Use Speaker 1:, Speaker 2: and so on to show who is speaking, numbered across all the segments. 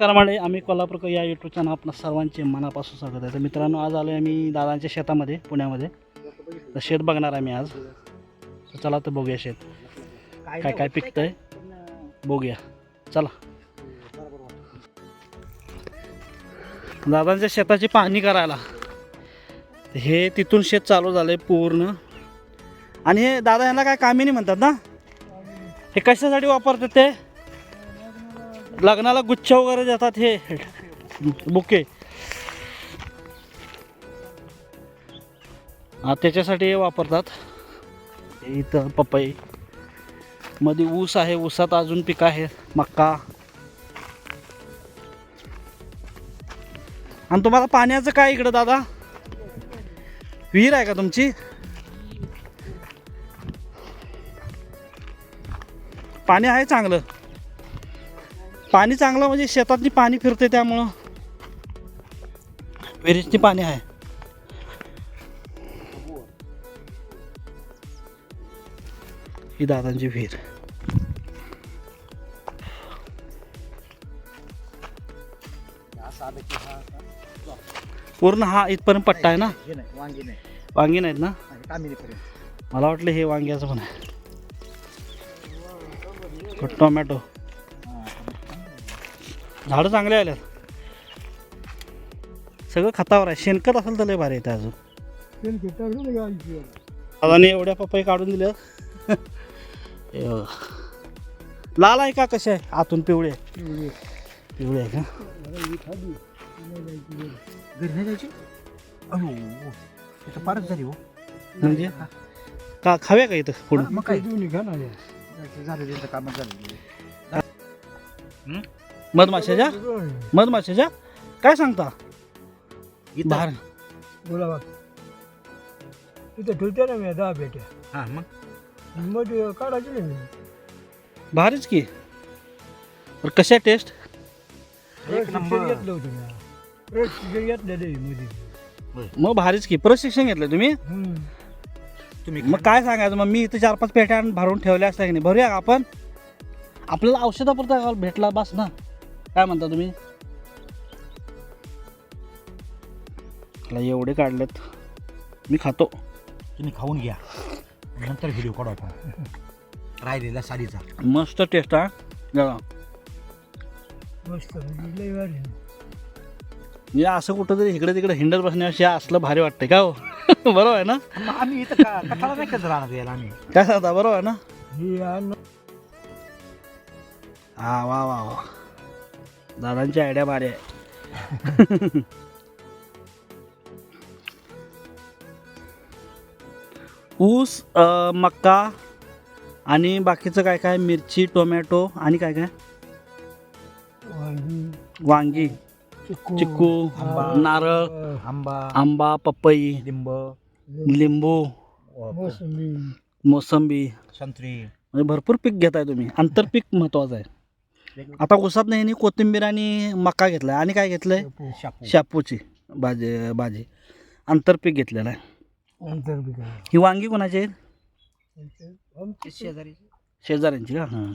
Speaker 1: करमाळे आम्ही कोल्हापूर या YouTube channel आपल्या सर्वांचे मनापासून स्वागत आहे. तर मित्रांनो आज आलो आहे आम्ही दादांच्या शेतामध्ये पुण्यामध्ये. तर शेत बघणार आहे मी आज. तर चला तर बघूया शेत. काय काय पिकतंय? बघूया. चला. दादांच्या शेताची पाहणी करायला. हे तिथून शेत चालू झालंय पूर्ण. आणि हे दादा यांना काय कामी नाही म्हणतात ना? हे कशासाठी वापरतात ते? लग्नाला गुच्छ वगैरे देतात हे बुके. हा त्याच्यासाठी हे वापरतात. इथं पपई. मध्ये ऊस आहे ऊसात अजून पिकं आहे मक्का. आणि तुम्हाला पाण्याचं काय इकडं दादा? विहीर आहे का तुमची? पाणी आहे चांगलं. पाणी चांगलं म्हणजे शेतातनी पाणी फिरते त्यामुळं. विहिरीतनी पाणी आहे. ही दादांची विहीर. पूर्ण हा इथपर्यंत पट्टा आहे ना?
Speaker 2: वांगी नाही.
Speaker 1: वांगी नाहीत ना? मला वाटलं हे वांग्याचं पण आहे. टोमॅटो? झाडं चांगले आल्यात. सगळं खतावर आहे. शेणखत असेल तर लय भारी येते अजून. दादाने एवढ्या पपई काढून दिल्या. हे बघा. लाल आहे का? कसे आहे? आतून पिवळे पिवळे आहे का?
Speaker 2: फारच झाली हो
Speaker 1: म्हणजे? का खाव्या का इथं पुढं?
Speaker 2: मग काय? झालं त्यांचं कामच झालं
Speaker 1: मधमाशाच्या? मधमाशाच्या? काय सांगता?
Speaker 2: इथं.
Speaker 1: बाहेर.
Speaker 3: बोला बा. तिथं ठेवते ना मी दहा पेट्या.
Speaker 2: हा मग?
Speaker 3: मग काढायची नाही मी.
Speaker 1: भारीच की. बरं कशा टेस्ट?
Speaker 2: एक नंबर.
Speaker 3: घेतलं होतं मी. प्रशिक्षण घेतलेलं आहे मध्ये
Speaker 1: मग भारीच की. प्रशिक्षण घेतलं तुम्ही.
Speaker 2: तुम्ही
Speaker 1: मग काय सांगायचं? मग मी इथे चार पाच पेट्या आणून भरून ठेवल्या असत्या की नाही. भरूया का आपण? आपल्याला औषधापुरता भेटला बस ना. काय म्हणता तुम्ही? मला एवढे काढलेत. मी खातो.
Speaker 2: तुम्ही खाऊन घ्या. नंतर व्हिडिओ काढू आपण. राहिलेला साडीचा.
Speaker 1: मस्त टेस्ट हा. जरा.
Speaker 3: मस्त म्हणजे लय भारी.
Speaker 1: म्हणजे असं कुठं तरी इकडे तिकडे हिंडत बसण्यापेक्षा असलं भारी वाटतंय का हो? बरोबर आहे ना?
Speaker 2: मग आम्ही इथं का कठाळा नाही करत राहणार यायला आम्ही?
Speaker 1: काय सांगता बरोबर आहे ना?
Speaker 3: ही अन्न
Speaker 1: हा वा वा वा. दादांची आयडिया भारी आहे. ऊस अ, मक्का आणि बाकीचं काय काय? मिरची टोमॅटो आणि काय काय?
Speaker 3: वांगी
Speaker 1: वांगी
Speaker 3: चिक्कू
Speaker 1: चिक्कू
Speaker 2: आंबा.
Speaker 1: नारळ
Speaker 2: आंबा
Speaker 1: आंबा पपई
Speaker 2: लिंब
Speaker 1: लिंबू
Speaker 3: मोसंबी
Speaker 1: मोसंबी.
Speaker 2: संत्री.
Speaker 1: म्हणजे भरपूर पीक घेताय तुम्ही. आंतरपीक महत्वाचं आहे. आता ऊसात नाही कोथिंबीर आणि मका घेतलाय. आणि काय घेतलंय?
Speaker 2: शापू.
Speaker 1: शापूची भाजी भाजी. आंतरपीक घेतलेलं आहे.
Speaker 3: काय
Speaker 1: ही वांगी कोणाची आहेत
Speaker 2: शेजारी.
Speaker 1: शेजाऱ्यांची का? हां.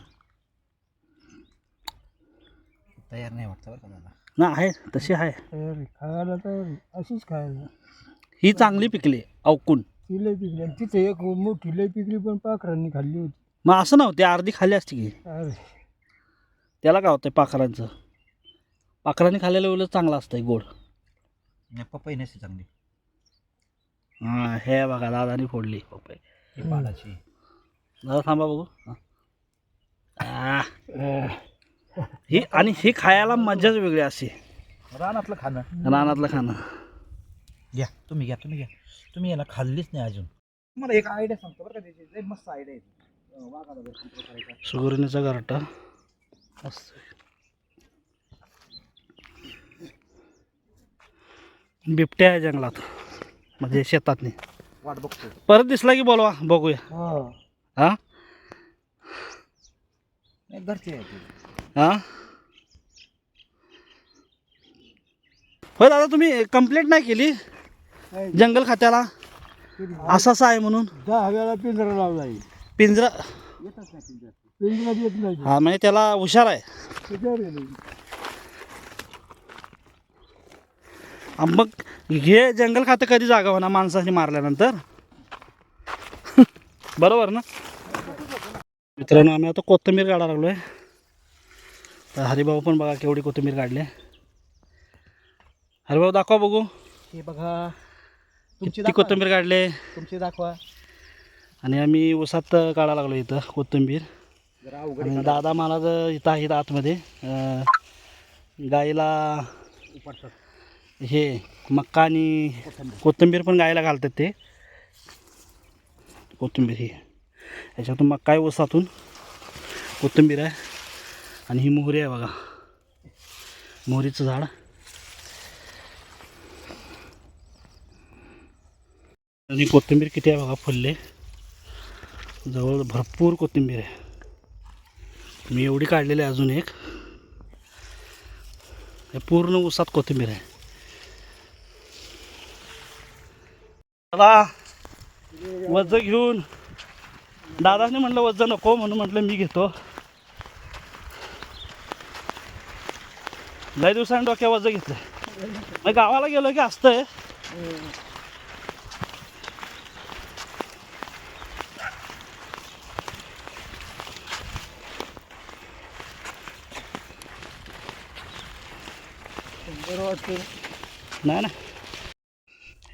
Speaker 2: तयार नाही वाटतं बरं का दादा
Speaker 1: ना आहे तशी आहे.
Speaker 3: आहे. खायला तर अशीच खायला.
Speaker 1: ही चांगली पिकली अवकून.
Speaker 3: ती लय पिकली तिथे एक मोठी लय पिकली पण पाखरांनी खाल्ली होती.
Speaker 1: मग असं नव्हते अर्धी खाल्ली असती की.
Speaker 3: अरे.
Speaker 1: त्याला काय होतंय पाखरांचं? पाखरांनी खाल्लेलं उलट चांगलं असतंय गोड.
Speaker 2: नाही, पपई नसते चांगली.
Speaker 1: हां हे बघा दादानी फोडली पपई.
Speaker 2: ही पाडाची
Speaker 1: दादा थांबा बघू. हां. आ. ही. आणि ही खायला मजाच वेगळी अशी.
Speaker 2: रानातलं खाणं.
Speaker 1: रानातलं खाणं.
Speaker 2: घ्या तुम्ही घ्या तुम्ही घ्या. तुम्ही याला खाल्लीच नाही अजून. मला एक आयडिया सांगतो बरं का त्याची मस्त आयडिया आहे.
Speaker 1: सुगरणीचा घरटा. बिबट्या आहे जंगलात. म्हणजे शेतातनी.
Speaker 2: वाट बघतो
Speaker 1: परत दिसला की बोलवा बघूया.
Speaker 3: हा.
Speaker 1: हा?
Speaker 2: घरचे.
Speaker 1: हा? होय दादा तुम्ही कंप्लेंट नाही केली? जंगल खात्याला? असं असं आहे म्हणून?
Speaker 3: दहा वेळा पिंजरा लावला
Speaker 1: पिंजरा?
Speaker 2: येतच नाही पिंजऱ्यात.
Speaker 3: पिंजरात येत नाही.
Speaker 1: हा म्हणजे त्याला हुशार आहे.
Speaker 3: त्याच्यावर गेली.
Speaker 1: आ, मग हे जंगल खातं कधी जागा होणार माणसाने मारल्यानंतर? बरोबर ना? मित्रांनो आम्ही आता कोथिंबीर काढायला लागलो आहे तर हरिभाऊ पण बघा केवढी कोथिंबीर काढली. आहे. हरिभाऊ दाखवा बघू.
Speaker 2: हे बघा. तुमची
Speaker 1: किती
Speaker 2: दाखवा.
Speaker 1: कोथिंबीर काढले?
Speaker 2: तुमची दाखवा.
Speaker 1: आणि आम्ही उसात काढायला लागलो इथं कोथिंबीर आणि दादा मला जर इथं आहेत आतमध्ये. गाईला हे मक्का आणि कोथिंबीर. पण गायला घालतात ते. कोथिंबीर ही. याच्यातून मक्का आहे ऊसातून. कोथिंबीर आहे. आणि ही मोहरी आहे बघा. मोहरीचं झाड. आणि कोथिंबीर किती आहे बघा फुलले. जवळ भरपूर कोथिंबीर आहे. मी एवढी काढलेली आहे अजून एक. हे पूर्ण उसात कोथिंबीर आहे. दादा वज घेऊन. दादाने म्हटलं वज नको म्हणून म्हटलं मी घेतो. लय दिवसांनी डोक्या वज घेतलं मग गावाला गेलो की असतंय. नाही ना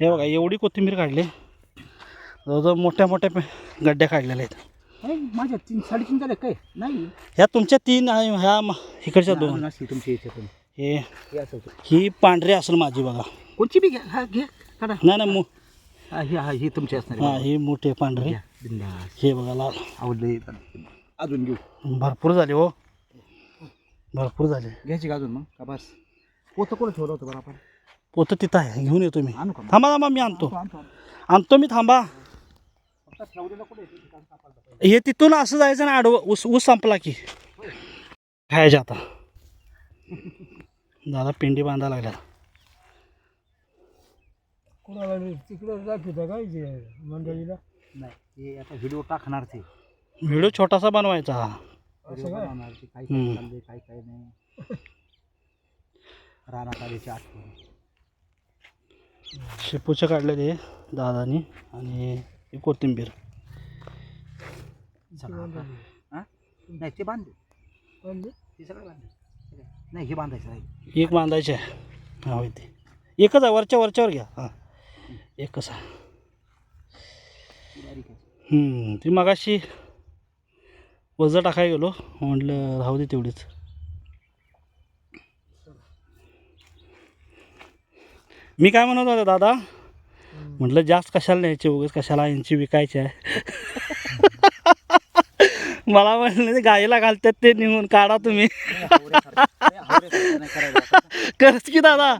Speaker 1: हे बघा एवढी कोथिंबीर काढली. जवळजवळ मोठ्या मोठ्या गड्ड्या काढलेल्या आहेत.
Speaker 2: माझ्या तीन साडेतीन झाले काय? नाही.
Speaker 1: ह्या तुमच्या तीन ह्या इकडच्या दोन.
Speaker 2: अजून असते तुमच्या याच्यातून
Speaker 1: हे
Speaker 2: हे.
Speaker 1: ही पांढरी असेल माझी बघा.
Speaker 2: कोणची बी घ्या हा घ्या काढा.
Speaker 1: नाही नाही मो
Speaker 2: हा ही तुमची असणार
Speaker 1: हां. ही मोठी पांढरी. हे बघा लाल.
Speaker 2: आवडले अजून घेऊ.
Speaker 1: भरपूर झाले हो. भरपूर झाले.
Speaker 2: घ्यायची का अजून मग? का बस? पोतं कोण ठेवलं होतं बरं आपण?
Speaker 1: पोतं तिथं आहे. घेऊन येतो मी.
Speaker 2: आणू का मग?
Speaker 1: थांबा थांबा मी आणतो.
Speaker 2: आणतो, आणतो,
Speaker 1: मी थांबा.
Speaker 2: फक्त ठेवलेलं कुठे आहे? तिथे काढून टाकायला
Speaker 1: हे तिथून असं जायचं ना आडवं ऊस ऊस संपला की. खायचे आता. दादा पिंडी बांधायला लागल्या
Speaker 3: कोणाला तिकडं दाखवता काय ते मंडळीला?
Speaker 2: पाहिजे. नाही हे आता व्हिडिओ टाकणार ते.
Speaker 1: व्हिडिओ छोटासा बनवायचा हा.
Speaker 3: असं
Speaker 2: व्हिडिओ
Speaker 3: काय?
Speaker 2: बनवणार ते. काय
Speaker 1: हम्म.
Speaker 2: काय चाललंय काय काय नाही. रानात आल्याची आठवण.
Speaker 1: शेपूचं काढलेले दादानी आणि ही कोथिंबीर.
Speaker 2: हा? नाही ते ते सगळं बांधले नाही हे बांधायचं आहे
Speaker 1: एक बांधायचे आहे. हा ते. एकच आहे वरच्या वरच्यावर घ्या. हां. एकच आहे.
Speaker 2: ती
Speaker 1: ती मगाशी वजं टाकाय गेलो. म्हटलं राहू दे तेवढीच. मी काय म्हणत होतो दादा? म्हटलं जास्त कशाला न्यायचे उगाच? कशाला यांची विकायची आहे? मला म्हणलं ते गाईला घालतात ते निघून काढा तुम्ही. खरंच की दादा?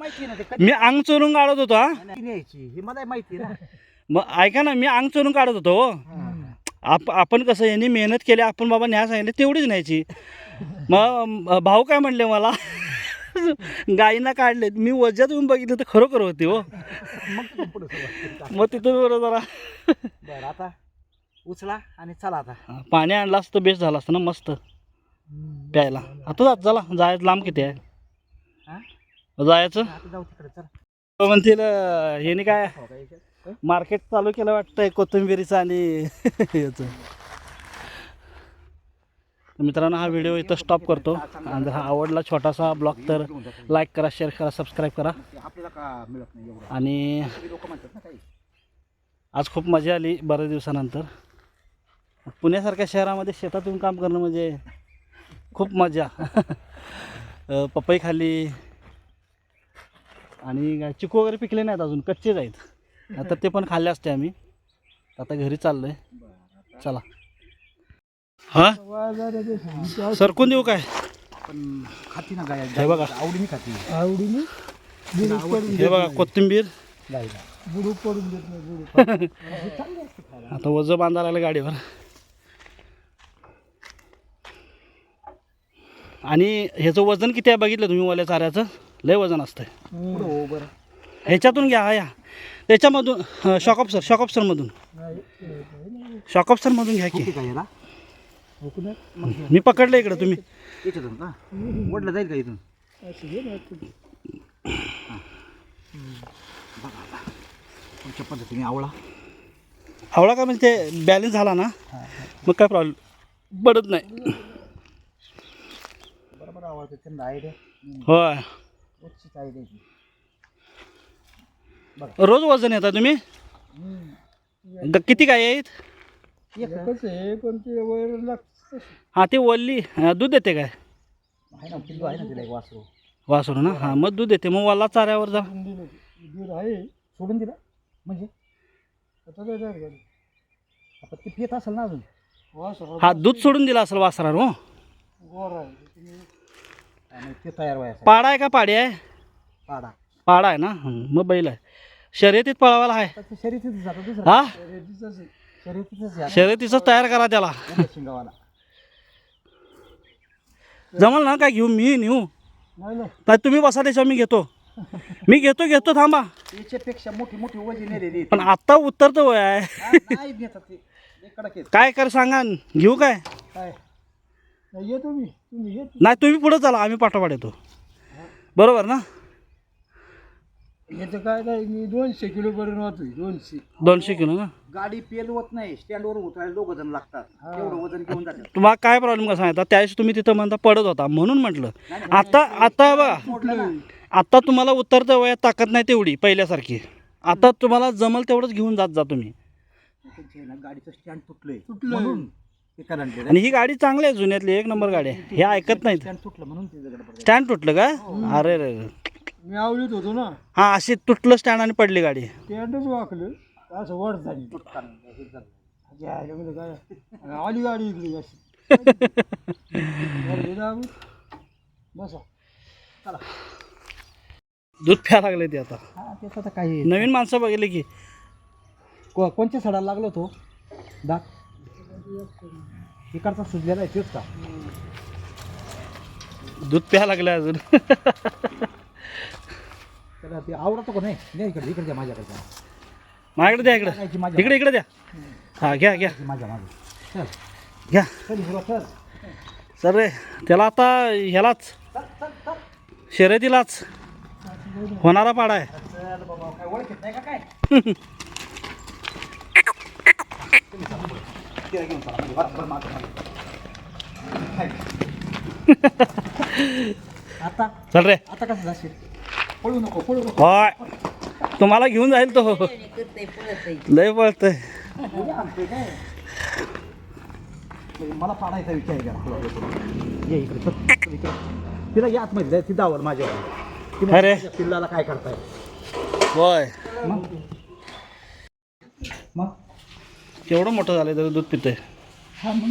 Speaker 1: मी अंग चोरून काढत होतो हा.
Speaker 2: नाही न्यायची मला माहिती
Speaker 1: मग ऐका ना मी अंग चोरून काढत होतो हो. आप आपण कसं यांनी मेहनत केली आपण बाबा न्याय सांगितले तेवढीच न्यायची. मग भाऊ काय म्हणले मला? गाईना काढलेत. मी वज्यात येऊन बघितलं तर खरोखर होती हो.
Speaker 2: मग तिथून
Speaker 1: बरं जरा.
Speaker 2: बरं आता उचला आणि चला आता.
Speaker 1: पाणी आणलं असतं बेस्ट झालं असतं ना मस्त. प्यायला. आता जात चला. जायचं लांब किती आहे?
Speaker 2: हा?
Speaker 1: जायचं.
Speaker 2: जाऊ तिकडे चला.
Speaker 1: तो म्हणतील काय
Speaker 2: हो का याच्यात?
Speaker 1: मार्केट चालू केलं वाटतंय कोथिंबिरीचं आणि याचं. मित्रांनो हा व्हिडिओ इथं स्टॉप करतो. आणि जर हा आवडला छोटासा ब्लॉग तर लाईक करा शेअर करा सबस्क्राईब करा. आणि आज खूप मजा आली बऱ्याच दिवसानंतर. पुण्यासारख्या शहरामध्ये शेतातून काम करणं म्हणजे खूप मजा. पपई खाली आणि काय चिकू वगैरे पिकले नाहीत अजून कच्चेच आहेत. आता ते पण खाल्ले असते आम्ही. आता घरी चाललो आहे चला. हां. सरकून देऊ काय?
Speaker 2: पण खाती ना गाय
Speaker 1: हे बघा.
Speaker 2: आवडीने खाती
Speaker 3: आवडीने बुडूक पडून
Speaker 1: हे बघा कोथिंबीर
Speaker 2: गायला
Speaker 3: बुडूक पडून देत नाही. बुडूक
Speaker 1: आता वजं बांधायला लागलं गाडीवर. आणि ह्याचं वजन किती आहे बघितलं तुम्ही ओल्या चाऱ्याचं? लय वजन असतं
Speaker 2: पुढं हो बरं.
Speaker 1: ह्याच्यातून घ्या हा या. त्याच्यामधून शॉकअप सर शॉकअप सरमधून. शॉकअप सरमधून घ्या की
Speaker 2: किती काय याला
Speaker 3: हुकण्यात
Speaker 2: मग
Speaker 1: मी पकडलं इकडं तुम्ही.
Speaker 2: का वडलं जाईल का इथून. बघा तुमच्या पद्धतीने आवळा?
Speaker 1: आवळा का म्हणजे ते बॅलन्स झाला ना? मग काय प्रॉब्लेम पडत नाही.
Speaker 2: बरोबर आवडते त्यांना आयडिया
Speaker 1: होय.
Speaker 2: रोजचीच आयडिया
Speaker 1: रोज वजन येता तुम्ही? किती काय आहेत?
Speaker 3: एकच आहे पण ते वर लागतं.
Speaker 1: हां ते वल्ली दूध देते काय?
Speaker 2: आहे ना पिल्लू आहे ना तिला एक वासरू.
Speaker 1: वासरू ना? हां मग दूध देते. मग वल्ला चाऱ्यावर जा.
Speaker 3: दिलं. दूध आहे
Speaker 2: सोडून दिला. म्हणजे?
Speaker 3: आता काय झालं. गाडी
Speaker 2: आता ती पित असेल ना अजून?
Speaker 1: हा दूध सोडून दिला असेल वासरार हो.
Speaker 3: गोर आहे. तुम्ही
Speaker 2: आणि ते तयार व्हायचं.
Speaker 1: पाडा आहे का पाडी आहे?
Speaker 2: पाडा.
Speaker 1: पाडा आहे ना? हं, मग बैल आहे. शर्यतीत पळवायला आहे.
Speaker 2: आता ते शर्यतीच जातं दुसरं.
Speaker 1: हा?
Speaker 2: शर्यतीच आहे.
Speaker 1: शर्यतीचंच तयार करा त्याला.
Speaker 2: शिंगावाला.
Speaker 1: जमल ना? काय घेऊ? मी नेऊ?
Speaker 3: नाही
Speaker 1: तुम्ही बसा त्याच्यावर मी घेतो. मी घेतो घेतो थांबा.
Speaker 2: याच्यापेक्षा मोठी मोठी वजन
Speaker 1: पण आत्ता उतरतं वय. काय कर सांगा घेऊ काय?
Speaker 3: नाही तुम्ही
Speaker 1: पुढे चला आम्ही पाठोपाठ येतो. बरोबर ना?
Speaker 3: याचं काय नाही मी दोनशे किलो पर्यंत वाहतोय दोनशे.
Speaker 1: दोनशे किलो ना?
Speaker 2: गाडी पेलवत नाही स्टँडवर उतरायला दोघ जण लागतात. एवढं वजन घेऊन जातात.
Speaker 1: तुम्हाला काय प्रॉब्लेम का सांगितला त्यावेळेस तुम्ही तिथं म्हणता पडत होता म्हणून म्हटलं. आता आता बघा. आता तुम्हाला उतरतं वयात ताकद नाही तेवढी पहिल्यासारखी. आता तुम्हाला जमल तेवढंच घेऊन जात जा तुम्ही.
Speaker 2: ना गाडीचं स्टँड तुटलंय.
Speaker 3: तुटलंय.
Speaker 2: म्हणून
Speaker 1: आणि ही गाडी चांगली आहे जुन्यातली एक नंबर गाडी आहे. हे ऐकत नाहीत.
Speaker 2: स्टँड तुटलं म्हणून ते जगड पडलं
Speaker 1: स्टँड तुटलं का? अरे रे रे.
Speaker 3: मी आवडीत होतो ना.
Speaker 1: हा अशी तुटलं स्टँड आणि पडली गाडी.
Speaker 3: पॅन्टच वाकलं. असं वर झाली. काय आणि आली गाडी इकडे अशी. वर गेला आम्ही. बसा.
Speaker 1: दूध प्या लागले ते आता.
Speaker 2: हा त्याचं आता काही
Speaker 1: नवीन माणसं बघितले की.
Speaker 2: को- कोणत्या सडाला लागलो तो दात इकडचा सुजलेला आहे तेच का?
Speaker 1: दूध प्या लागले अजून.
Speaker 2: त्याला ते आवडतो का नाही? नाही इकडे इकडे द्या माझ्याकडे
Speaker 1: माझ्याकडे द्या इकडे.
Speaker 2: माझ्या.
Speaker 1: इकडे इकडे द्या. हा घ्या घ्या.
Speaker 2: माझ्या माझ्या. चल.
Speaker 1: घ्या.
Speaker 2: चल हिरो चल.
Speaker 1: सर रे त्याला आता ह्यालाच शर्यतीलाच होणारा पाडा आहे.
Speaker 2: चल बाबा काय ओळखत नाही का काय? तिला घेऊन चला म्हणजे बरोबर मागं मागं. आता?
Speaker 1: चल रे.
Speaker 2: आता कसं जाशील? पळू नको पळू नको.
Speaker 1: होय. तुम्हाला घेऊन जाईल तो. लय पळतंय.
Speaker 2: मला पाडायचा विचार आहे का तुला देतो. ये इकडे चल, चल इकडे. तिला या आतमध्ये जाय ती दावल माझ्यावर. ती म्हणते,
Speaker 1: अरे.
Speaker 2: माझ्या पिल्लाला काय करताय?
Speaker 1: होय.
Speaker 2: मग? मग?
Speaker 1: केवढं मोठं झालंय तरी दूध पितंय.
Speaker 2: हा मग?